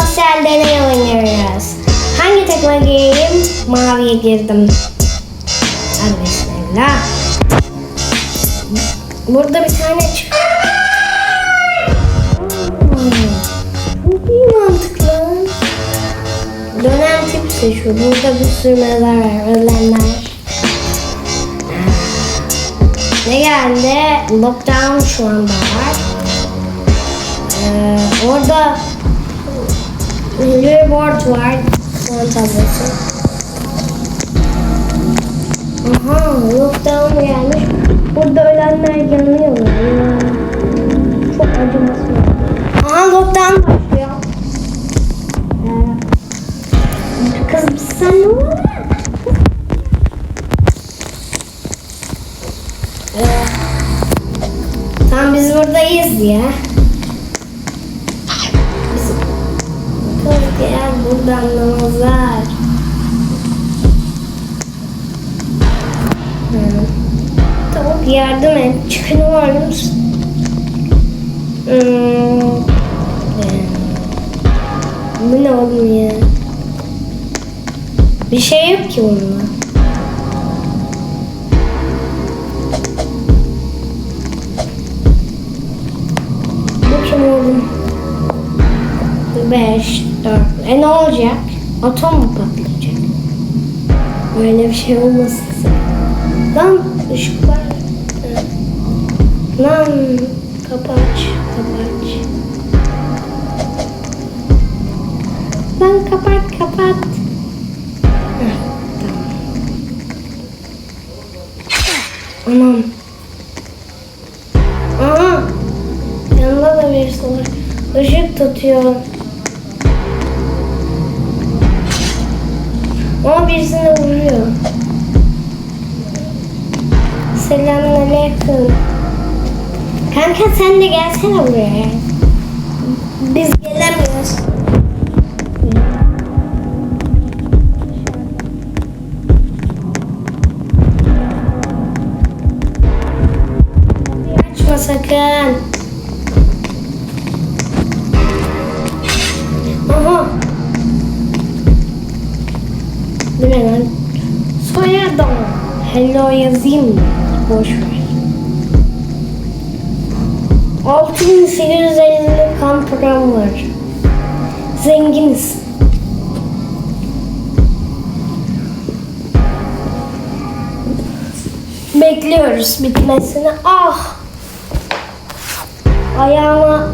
sosyal deney oynuyoruz. Hangi takıma gireyim? Maviye girdim. Hadi bismillah. Burada bir tane çık. Hmm, mantıklı. Dönen tip seçiyor. Burada bir sürü mezar var. Ölenler. Ne geldi? Lockdown şu anda var. Ee, orada reward var. Son tablosu. Aha lockdown gelmiş. Burada ölenler yanıyorlar. Ya. Çok acımasız. Aha lockdown başlıyor. Ee, kız sen ne oluyor? Ee, Tamam biz buradayız ya. Buradan namazlar. Hı. Tavuk yardım et. Çıkın var mısın? Hmm. Bu ne oğlum ya? Bir şey yok ki bunda. Bu kim oğlum? Beş, dört. E ne olacak? Atom mu patlayacak? Böyle bir şey olmasın. Lan ışık var. Lan kapı aç, kapı aç. Lan kapat, kapat. Heh, tamam. Anam. Aha. Yanında da birisi var. Işık tutuyor. Ama birisini vuruyor. Selamünaleyküm. Kanka sen de gelsene buraya. Biz gelemiyoruz. Açma sakın. Bu? Soyadım. Hello yazayım mı? Boş ver. 6850 kan param var. Zenginiz. Bekliyoruz bitmesini. Ah! Ayağıma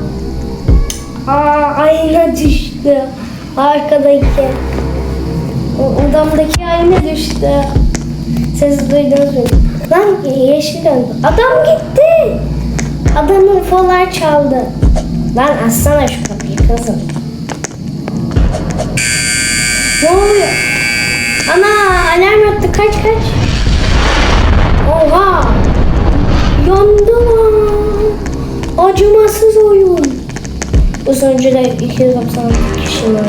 Aa, ayna düştü. Arkadaki. O odamdaki ayna düştü. Siz duydunuz mu? Lan yeşil döndü. Adam gitti. Adamın UFO'lar çaldı. Lan açsana şu kapıyı kızım. Ne oluyor? Ana alarm attı kaç kaç. Oha. Yandı lan. Acımasız oyun. Bu sonucuda 296 kişi var.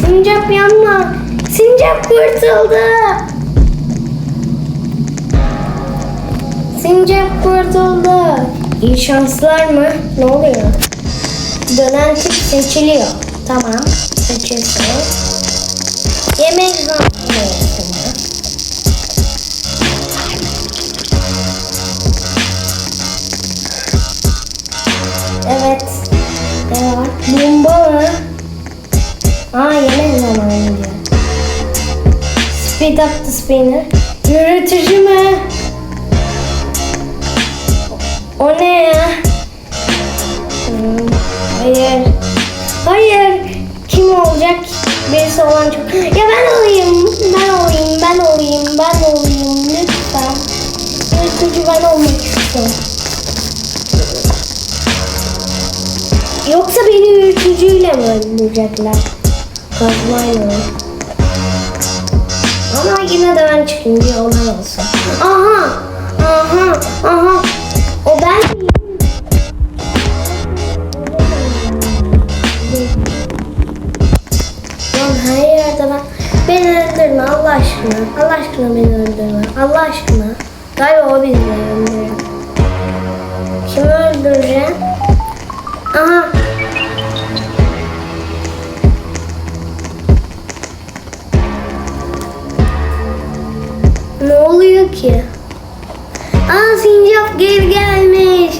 Sincap yanma. Sincap kurtuldu. Sincap kurtuldu. İyi şanslar mı? Ne oluyor? Dönen tip seçiliyor. Tamam. Seçilsin. Yemek zamanı. Speed up the spinner. Yürütücü mü? O ne ya? Hmm, hayır. Hayır. Kim olacak? Birisi olan çok... Ya ben olayım. Ben olayım. Ben olayım. Ben olayım. Lütfen. Yürütücü ben olmak istiyorum. Yoksa beni yürütücüyle mi öldürecekler? Kazmayla? Ama yine de ben çıkayım bir olan olsun. Aha! Aha! Aha! O ben? Lan her yerde ben... Beni öldürme Allah aşkına. Allah aşkına beni öldürme. Allah aşkına. Galiba o bizi öldürüyor. Kimi öldüreceğim? Aha. Ki. Aa sincap geri gelmiş.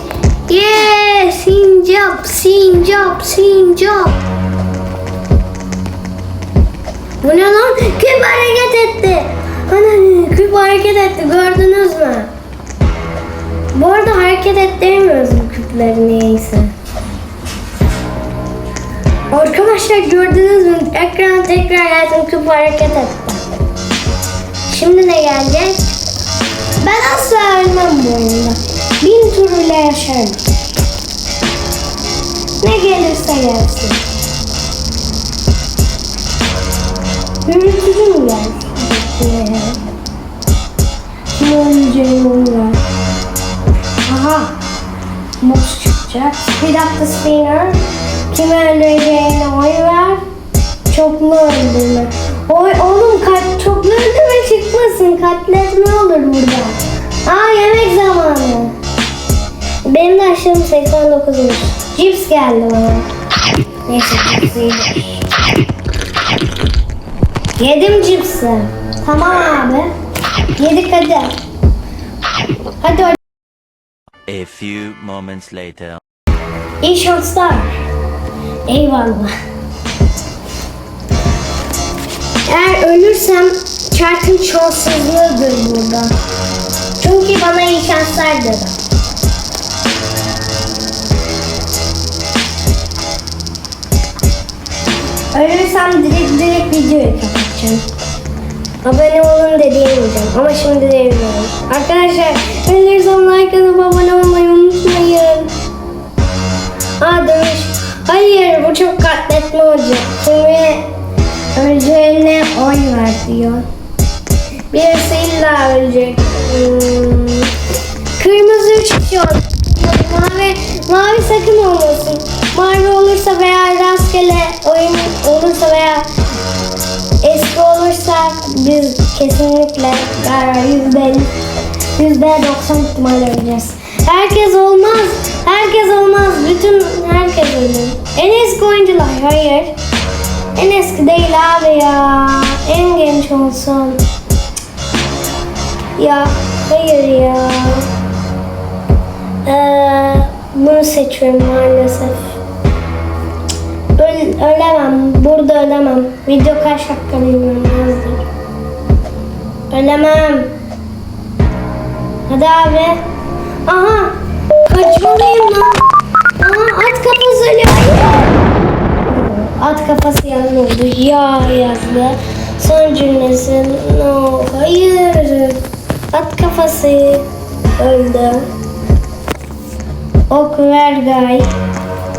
Yeah sincap sincap sincap. Bu ne lan? Küp hareket etti. Ana küp hareket etti gördünüz mü? Bu arada hareket ettiremiyoruz bu küpleri niyeyse. Arkadaşlar gördünüz mü? Ekran tekrar geldi küp hareket etti. Şimdi ne gelecek? Ben asla ölmem bu oyunda. Bin tur bile yaşarım. Ne gelirse gelsin. Yürütücü mü gelsin? Kim öleceğini onlar. Aha. Box çıkacak. Speed up the spinner. Kim öldüreceğine oy ver. Çoklu öldürme. Oy oğlum çoklu öldürme çıkmasın. Katletme olur burada. Aa yemek zamanı. Benim de aşağım 89'muş. Cips geldi bana. Neyse cips iyidir. Yedim cipsi. Tamam abi. Yedik hadi. Hadi hadi. A few moments later. İyi şanslar. Eyvallah. Eğer ölürsem çarkın şanssızlığıdır burada. Çünkü bana iyi şanslar dedi. Ölürsem direkt direkt videoyu kapatacağım. Abone olun diyemeyeceğim ama şimdi diyemiyorum. Arkadaşlar ölürsem like atıp abone olmayı unutmayın. Aa demiş. Hayır bu çok katletme olacak. Şimdi öleceğine oy ver diyor. Birisi illa ölecek. Hmm. Kırmızı olacak. Mavi, mavi sakın olmasın. Mavi olursa veya rastgele oyun olursa veya eski olursa biz kesinlikle yüzde yüzde doksan ihtimal öleceğiz. Herkes olmaz. Herkes olmaz. Bütün herkes ölür. En eski oyuncular hayır. En eski değil abi ya. En genç olsun. Ya hayır ya. Ee, bunu seçiyorum maalesef. Öl, ölemem. Burada ölemem. Video kaç dakika bilmiyorum yazdır. Ölemem. Hadi abi. Aha. Kaçmalıyım lan. Aha at kafası ölüyor. Hayır. At kafası yanı oldu. Ya yazdı. Son cümlesi. No. Hayır. At kafası öldü. Ok ver gay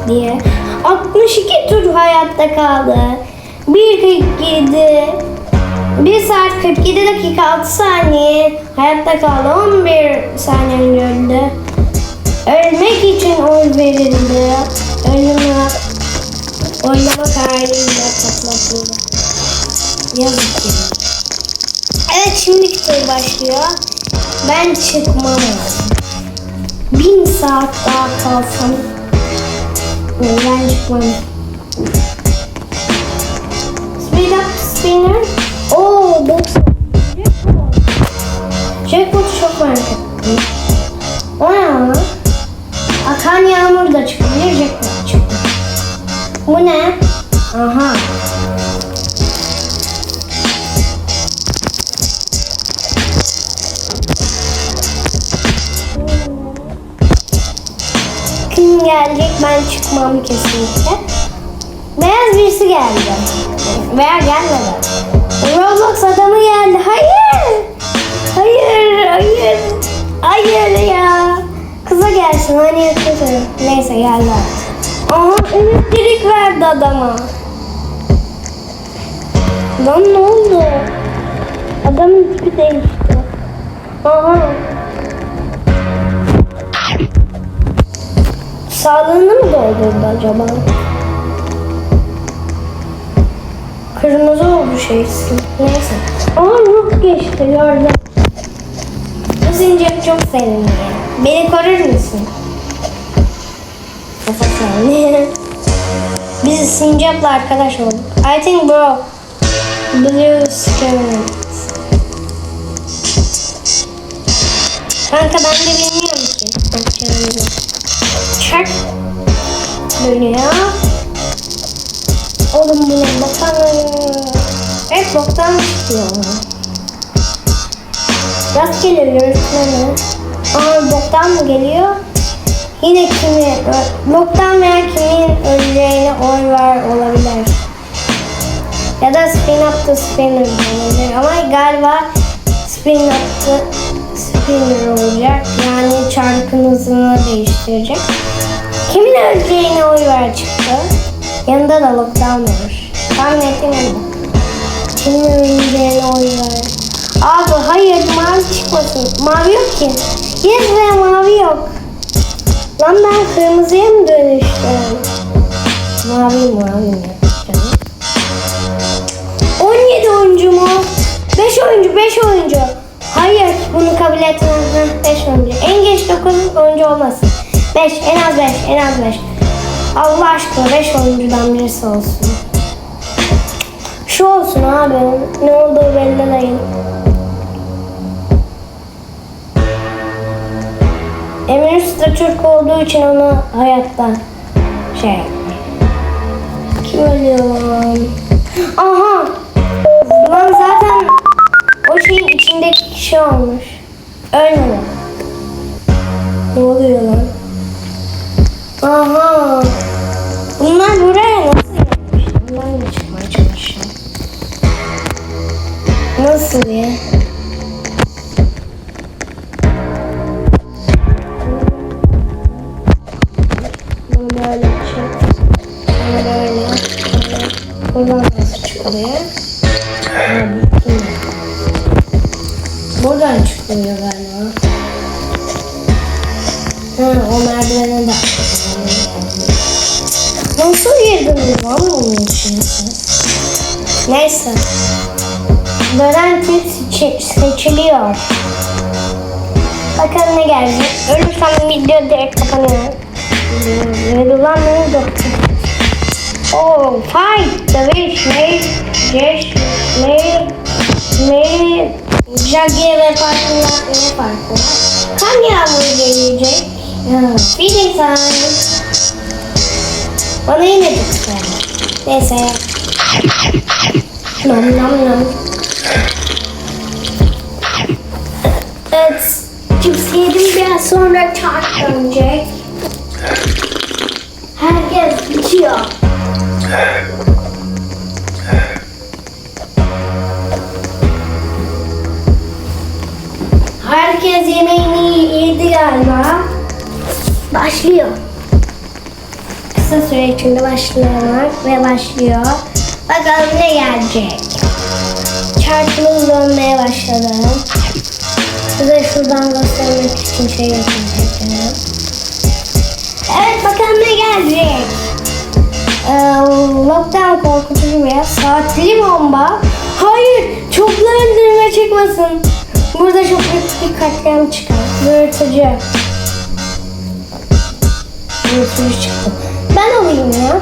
diye. 62 tur hayatta kaldı. 1.47 1 saat 47 dakika 6 saniye hayatta kaldı. 11 saniye önce öldü. Ölmek için oy verildi. Ölüme oylama kararıyla patlatıldı. Yazık ki. Evet şimdiki tur başlıyor. Ben çıkmam lazım. Bin saat daha kalsam ben çıkmam. Speed up spinner. Oo box. Jackpot çok merak ettim. O ne lan? Bu ne? Aha. Kim gelecek ben çıkmam kesinlikle. Beyaz birisi geldi. Veya gelmedi. Roblox adamı geldi. Hayır. Hayır, hayır. Hayır ya. Kıza gelsin hani kötü. Neyse geldi artık. Aha elektrik verdi adama. Lan ne oldu? Adamın tipi değişti. Aha. Sağlığını mı doldurdu acaba? Kırmızı oldu şeysi. Neyse. Aa ruh geçti gördüm. Bu zincir çok sevimli. Beni korur musun? Kafa saniye. Biz sincapla arkadaş olduk. I think bro. Blue skin. Kanka ben de bilmiyorum ki. Bakacağım. Çak. Böyle. Oğlum bu ne bakalım. Evet boktan çıkıyor. Rastgele yönetmeni. Aa boktan mı geliyor? Yine kimi, boktan veya kimin öleceğine oy var olabilir. Ya da spin up the spinner olabilir. Ama galiba spin up the spinner olacak. Yani çarkın hızını değiştirecek. Kimin öleceğine oy ver çıktı. Yanında da lockdown var. Tahmin ettim. Kimin öleceğine oy ver. Abi hayır mavi çıkmasın. Mavi yok ki. Yes ve mavi yok. Lan ben kırmızıya mı dönüştüm? Mavi mavi mi yapacağım? 17 oyuncu mu? 5 oyuncu 5 oyuncu. Hayır bunu kabul etmem. 5 oyuncu. En geç 9 oyuncu olmasın. 5 en az 5 en az 5. Allah aşkına 5 oyuncudan birisi olsun. Şu olsun abi. Ne olduğu belli değil. Emir Usta Türk olduğu için onu hayatta şey Kim ölüyor lan? Aha! Lan zaten o şeyin içindeki kişi olmuş. Ölmedi. Ne oluyor lan? Aha! Bunlar buraya nasıl yapmış? Bunlar mı çıkmaya çalışıyor? Nasıl ya? Böyle çek. Bunu böyle. Buradan nasıl çıkılıyor? Bu- Buradan çıkılıyor galiba. Ha, o merdivene de Nasıl girdiniz lan bunun içine? Neyse. Dönen seçi- seçiliyor. Bakalım ne gelecek. Ölürsem video direkt kapanıyor. Verilen ne doktor? Oh, fight, dövüş, ne, ceş, ne, ne, Jagge ve farklı ne farkı var? Kan yağmuru gelecek. Feeding time. Bana yine çıktı. Neyse. Nam nam nam. Evet. Cips yedim biraz sonra çark dönecek. Herkes bitiyor. Herkes yemeğini yedi galiba. Başlıyor. Kısa süre içinde başlıyorlar ve başlıyor. Bakalım ne gelecek. Çarkımız dönmeye başladı. Size şuradan göstermek için şey yapacağım. Evet bakalım ne gelecek. Ee, lockdown korkutucu bir saatli bomba. Hayır çoklu öldürme çıkmasın. Burada çok büyük bir katliam çıkar. Yırtıcı. Yırtıcı çıktı. Ben alayım ya.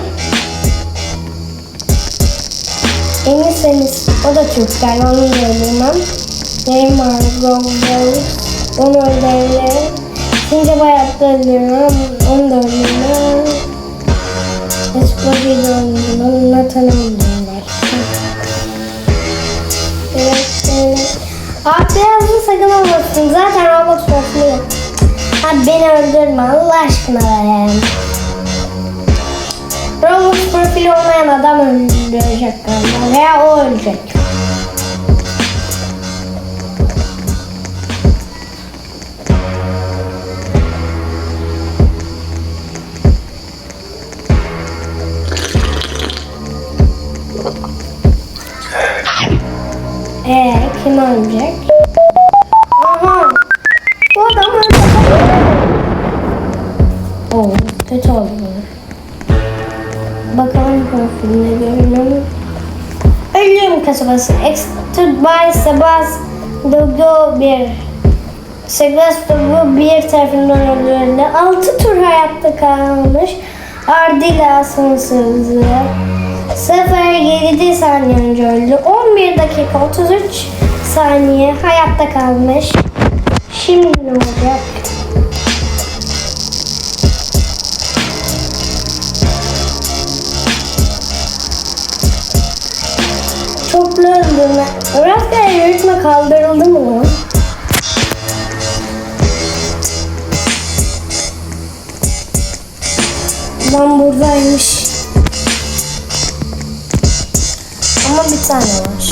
Eminseniz o da Türk galiba onu da öldürmem. Neymar, Gogol, onu öldürürüm. Since bayatta öldürmem, onu da öldürmem. Esplodi'yi de öldürmem, Nathan'ı belki. Evet, evet. Abi beyazlı sakın olmasın. Zaten profili yok. Abi beni öldürme Allah aşkına be. Robot profili olmayan adam öldürecek galiba. Veya o ölecek. Ee, kim ölecek? Aha! Bu adam öldü. Oo, kötü oldu bu. Bakalım profiline görünüm. Ölüm kasabası. Executed by Sebas Dogo 1. Sebas Dogo 1 tarafından öldürüldü. 6 tur hayatta kalmış. Ardila sonsuzluğu. 0-7 saniye önce öldü. 11 dakika 33 saniye hayatta kalmış. Şimdi ne olacak? Çoklu öldürme. Rastgele yürütme kaldırıldı mı? Lan buradaymış. Bir tane var.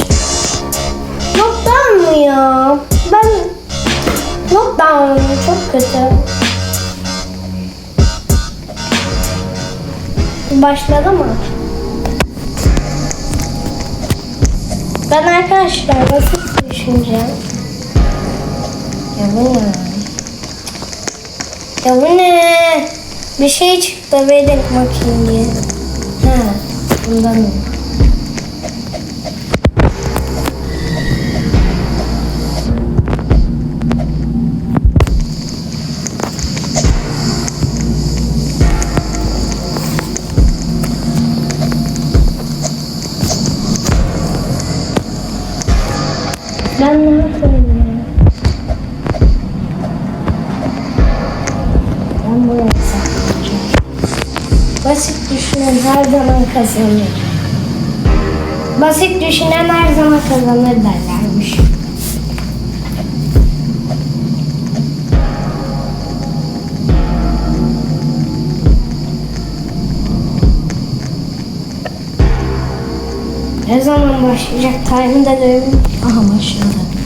Lockdown mı ya? Ben Lockdown çok kötü. Başladı mı? Ben arkadaşlar basit düşüneceğim. Ya bu ne? Ya bu ne? Bir şey çıktı verin bakayım diye. Ha, bundan mı? Ben ne yapayım? Ben buraya. Basit düşünen her zaman kazanır. Basit düşünen her zaman kazanır derlermiş. Ne zaman başlayacak? Time'ı da görün. Aha başladı.